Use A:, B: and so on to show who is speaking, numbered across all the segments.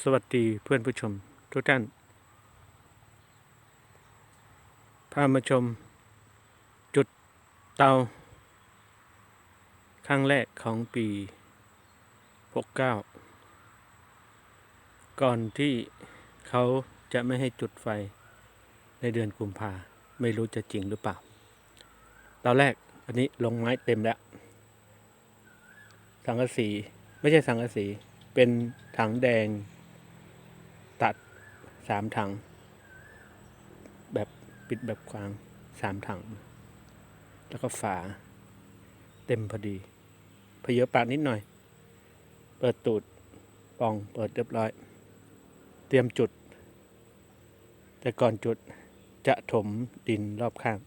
A: สวัสดีเพื่อนผู้ชมทุกท่าน พามาชม จุดเตา ครั้งแรกของปี 69 ก่อนที่เขาจะไม่ให้จุดไฟในเดือนกุมภาไม่รู้จะจริงหรือเปล่าเตาแรกอันนี้ลงไม้เต็มแล้ว สังกะสี ไม่ใช่สังกะสี เป็นถังแดง ตัดสามถัง แบบปิดแบบกวางสามถัง แล้วก็ฝา เต็มพอดีเพเยอะปากนิดหน่อย เปิดตูดปองเปิดเรียบร้อย เตรียมจุด แต่ก่อนจุดจะถมดินรอบข้าง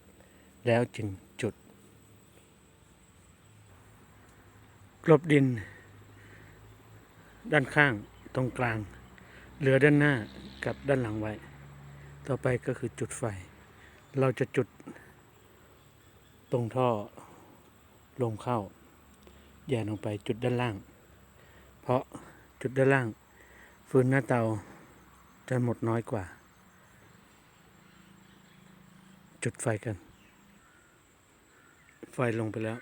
A: แล้วจึงจุดกลบดิน ด้านข้างตรงกลาง เหลือด้านหน้ากับด้านหลังไว้ ต่อไปก็คือจุดไฟ เราจะจุดตรงท่อลงเข้าแย่ลงไปจุดด้านล่าง เพราะจุดด้านล่าง ฟืนหน้าเตาจะหมดน้อยกว่า จุดไฟกัน ไฟลงไปแล้ว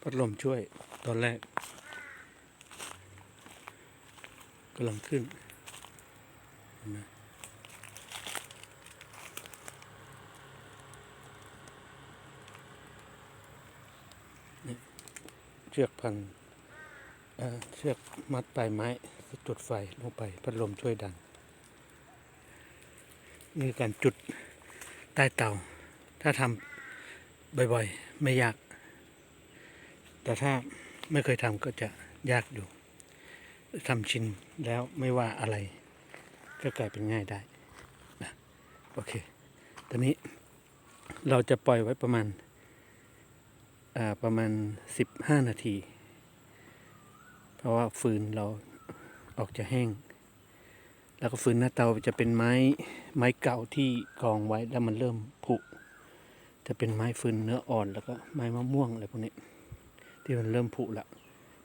A: พัดลมช่วยตอนแรก กำลังขึ้นเห็นไหมเชือกพันเอ่อเชือกมัดปลายไม้จุดไฟลงไปพัดลมช่วยดันนี่การจุดใต้เตา ถ้าทำบ่อยๆ ไม่ยาก แต่ถ้าไม่เคยทำก็จะยากอยู่ ทำชินแล้วไม่ว่าอะไร ก็กลายเป็นง่ายได้นะโอเค ตอนนี้เราจะปล่อยไว้ประมาณาประมาณ 15 นาที เพราะว่าฟืนเราออกจะแห้ง แล้วก็ฟืนหน้าเตาจะเป็นไม้ไม้เก่าที่กองไว้แล้วมันเริ่มผุ จะเป็นไม้ฟืนเนื้ออ่อนแล้วก็ไม้มะม่วงอะไรพวกนี้ที่มันเริ่มผุละ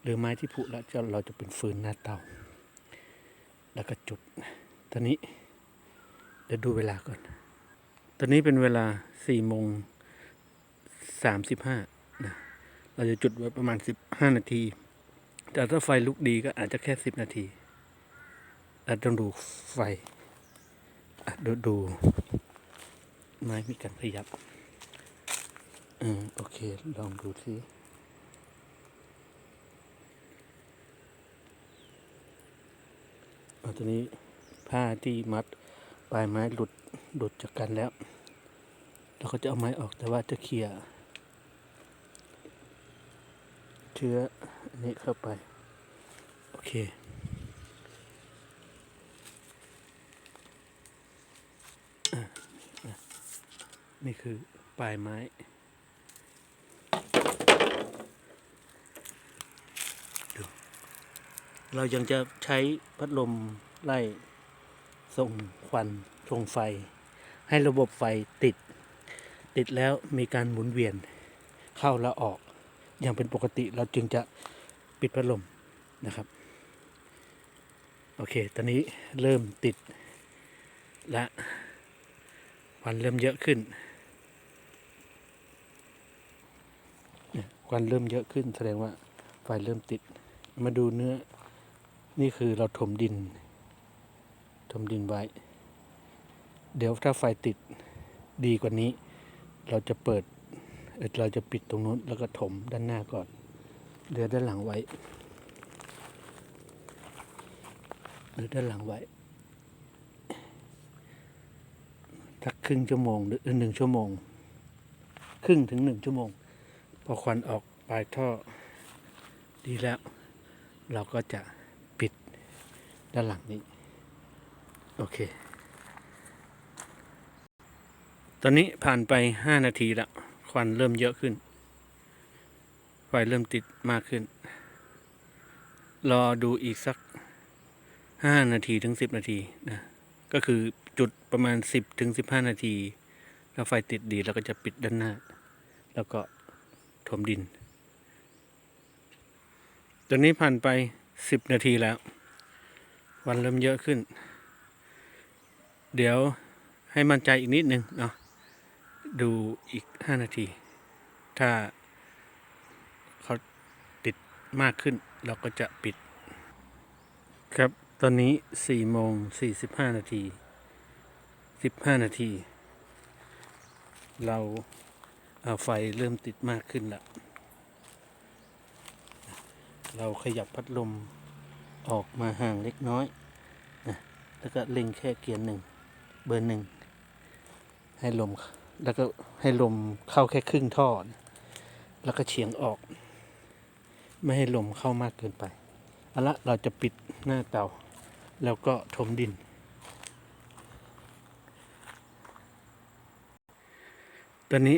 A: หรือไม้ที่ผุแล้วจะเราจะเป็นฟืนหน้าเตา แล้วก็จุดตอนนี้เดี๋ยวดูเวลาก่อน ตอนนี้เป็นเวลาสี่โมงสามสิบห้านะเราจะจุดไว้ประมาณสิบห้านาที แต่ถ้าไฟลุกดีก็อาจจะแค่สิบนาทีเราต้องดูไฟดูดู ไม้มีการขยับ อืม โอเค ลองดูสิ เอาตัวนี้ผ้าที่มัดปลายไม้หลุดหลุดจากกันแล้ว เราก็จะเอาไม้ออกแต่ว่าจะเคลียร์เชื้ออันนี้เข้าไป โอเคนี่คือปลายไม้ เรายังจะใช้พัดลมไล่ส่งควันส่งไฟ ให้ระบบไฟติด ติดแล้วมีการหมุนเวียนเข้าและออก อย่างเป็นปกติเราจึงจะปิดพัดลมนะครับ โอเค ตอนนี้เริ่มติดและควันเริ่มเยอะขึ้นควันเริ่มเยอะขึ้นแสดงว่าไฟเริ่มติด มาดูเนื้อ นี่คือเราถมดิน ถมดินไว้ เดี๋ยวถ้าไฟติดดีกว่านี้ เราจะเปิดเราจะปิดตรงนู้นแล้วก็ถมด้านหน้าก่อนเหลือด้านหลังไว้เหลือด้านหลังไว้สักครึ่งชั่วโมงหรือหนึ่งชั่วโมง ครึ่งถึงหนึ่งชั่วโมง พอควันออกปลายท่อดีแล้ว เราก็จะ ด้านหลังนี้ โอเค ตอนนี้ผ่านไปห้านาทีละควันเริ่มเยอะขึ้น ไฟเริ่มติดมากขึ้น รอดูอีกสักห้านาทีถึงสิบนาทีนะก็คือจุดประมาณสิบถึงสิบห้านาทีถ้าไฟติดดีเราก็จะปิดด้านหน้า แล้วก็ถมดิน ตอนนี้ผ่านไปสิบนาทีแล้ว วันเริ่มเยอะขึ้น เดี๋ยวให้มั่นใจอีกนิดนึงเนาะดูอีกห้านาที ถ้าเขาติดมากขึ้นเราก็จะปิด ครับตอนนี้สี่โมงสี่สิบห้านาทีสิบห้านาที เราเอาไฟเริ่มติดมากขึ้นล้วเราขยับพัดลม ออกมาห่างเล็กน้อยนะแล้วก็เล็งแค่เกียร์หนึ่งเบอร์หนึ่งให้ลมแล้วก็ให้ลมเข้าแค่ครึ่งท่อนะแล้วก็เฉียงออก ไม่ให้ลมเข้ามากเกินไปเอาละเราจะปิดหน้าเตา แล้วก็ถมดิน ตอนนี้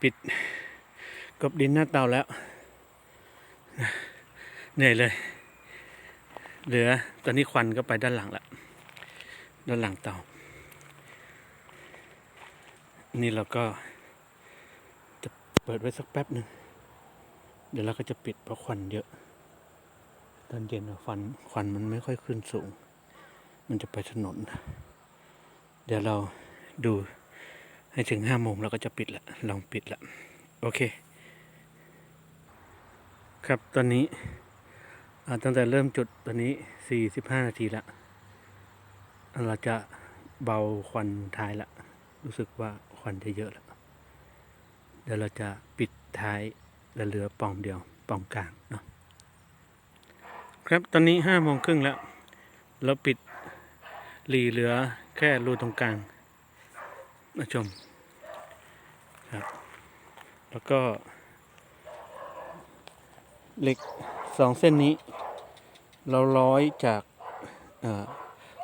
A: ปิดกบดินหน้าเตาแล้วเหนื่อยเลย เหลือตอนนี้ควันก็ไปด้านหลังละด้านหลังเตา นี่เราก็จะเปิดไว้สักแป๊บหนึ่งเดี๋ยวเราก็จะปิดเพราะควันเยอะ ตอนเย็นควันควันมันไม่ค่อยขึ้นสูง มันจะไปถนน เดี๋ยวเราดูให้ถึงห้าโมงเราก็จะปิดละลองปิดละโอเค ครับตอนนี้ ตั้งแต่เริ่มจุดตอนนี้ 45 นาทีละเราจะเบาควันท้ายละ รู้สึกว่าควันจะเยอะแล้วเดี๋ยวเราจะปิดท้ายและเหลือป่องเดียวป่องกลางเนาะครับตอนนี้ห้าโมงครึ่งแล้ว เราปิดหลีเหลือแค่รูตรงกลางมาชมครับแล้วก็เหล็ก สองเส้นนี้ เราร้อยจาก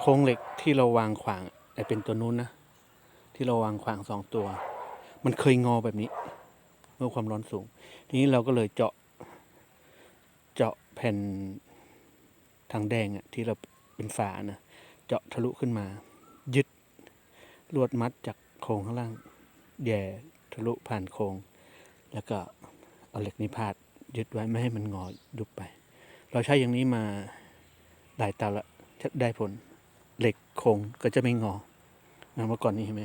A: โครงเหล็กที่เราวางขวางไอเป็นตัวนู้นนะ ที่เราวางขวางสองตัว มันเคยงอแบบนี้ เมื่อความร้อนสูง ทีนี้เราก็เลยเจาะ เจาะแผ่นทางแดงอะที่เราเป็นฝานะเจาะทะลุขึ้นมา ยึดลวดมัดจากโครงข้างล่าง แย่ทะลุผ่านโครง แล้วก็เอาเหล็กนี้พาด ยึดไว้ไม่ให้มันงอยุบไป เราใช้อย่างนี้มาหลายตาละได้ผล เหล็กโครงก็จะไม่งอนะเมื่อก่อนนี้เห็นไหม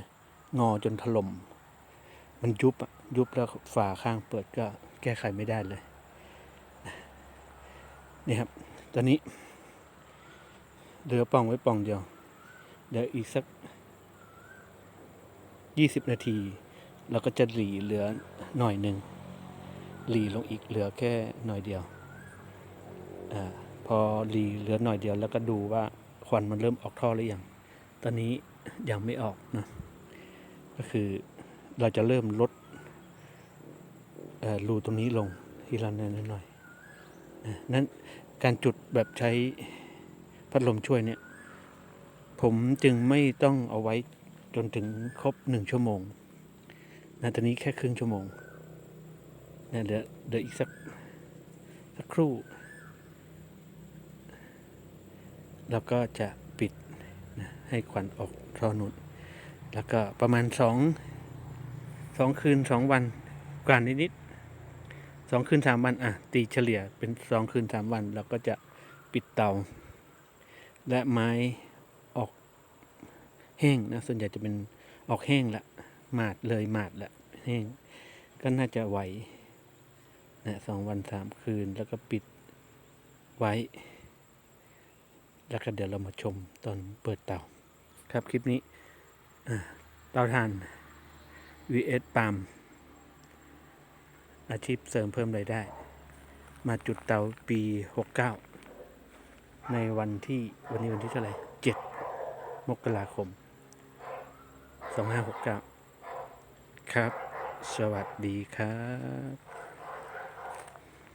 A: งอจนถล่ม มันยุบอะยุบแล้วฝาข้างเปิดก็แก้ไขไม่ได้เลยนี่ครับ ตอนนี้เหลือป่องไว้ป่องเดียว เดี๋ยวอีกสักยี่สิบนาที เราก็จะหลีเหลือหน่อยหนึ่ง หลีลงอีกเหลือแค่หน่อยเดียวอาพอหลีเหลือหน่อยเดียวแล้วก็ดูว่าควันมันเริ่มออกท่อหรือยัง ตอนนี้ยังไม่ออกนะ ก็คือเราจะเริ่มลดรูตรงนี้ลงทีละน้อยๆหน่อยๆนะนั้นการจุดแบบใช้พัดลมช่วยเนี่ย ผมจึงไม่ต้องเอาไว้จนถึงครบหนึ่งชั่วโมงนะตอนนี้แค่ครึ่งชั่วโมง นะเดี๋ยวเดี๋ยวอีกสักสักครู่แล้วก็จะปิดนะให้ควันออกทอนุดแล้วก็ประมาณสองสองคืนสองวันกว่านิดๆสองคืนสามวันอะตีเฉลี่ยเป็นสองคืนสามวัน เราก็จะปิดเตา และไม้ออกแห้งนะส่วนใหญ่จะเป็นออกแห้งละหมาดเลยหมาดละแห้งก็น่าจะไหว นะสองวันสามคืนแล้วก็ปิดไว้ แล้วก็เดี๋ยวเรามาชมตอนเปิดเตา ครับคลิปนี้เตาถ่าน vs ปาล์มอาชีพเสริมเพิ่มรายได้ มาจุดเตาปี 69 ในวันที่วันนี้วันที่เท่าไหร่ 7 มกราคม 2569 ครับ สวัสดีครับ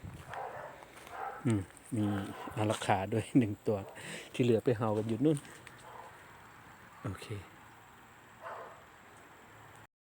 A: อืม มีอาราคาด้วยหนึ่งตัว ที่เหลือไปเห่ากันอยู่นู่น โอเค